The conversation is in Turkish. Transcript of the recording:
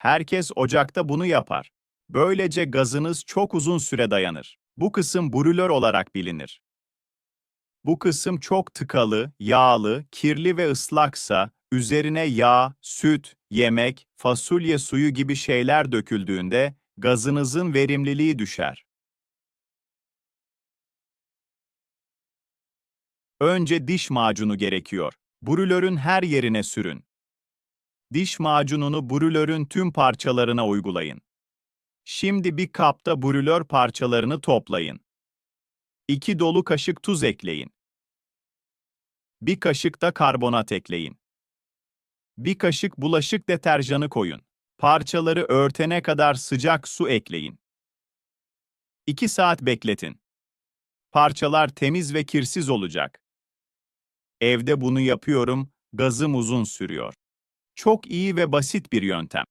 Herkes ocakta bunu yapar. Böylece gazınız çok uzun süre dayanır. Bu kısım brülör olarak bilinir. Bu kısım çok tıkalı, yağlı, kirli ve ıslaksa, üzerine yağ, süt, yemek, fasulye suyu gibi şeyler döküldüğünde gazınızın verimliliği düşer. Önce diş macunu gerekiyor. Brülörün her yerine sürün. Diş macununu brülörün tüm parçalarına uygulayın. Şimdi bir kapta brülör parçalarını toplayın. 2 dolu kaşık tuz ekleyin. Bir kaşık da karbonat ekleyin. Bir kaşık bulaşık deterjanı koyun. Parçaları örtene kadar sıcak su ekleyin. 2 saat bekletin. Parçalar temiz ve kirsiz olacak. Evde bunu yapıyorum, gazım uzun sürüyor. Çok iyi ve basit bir yöntem.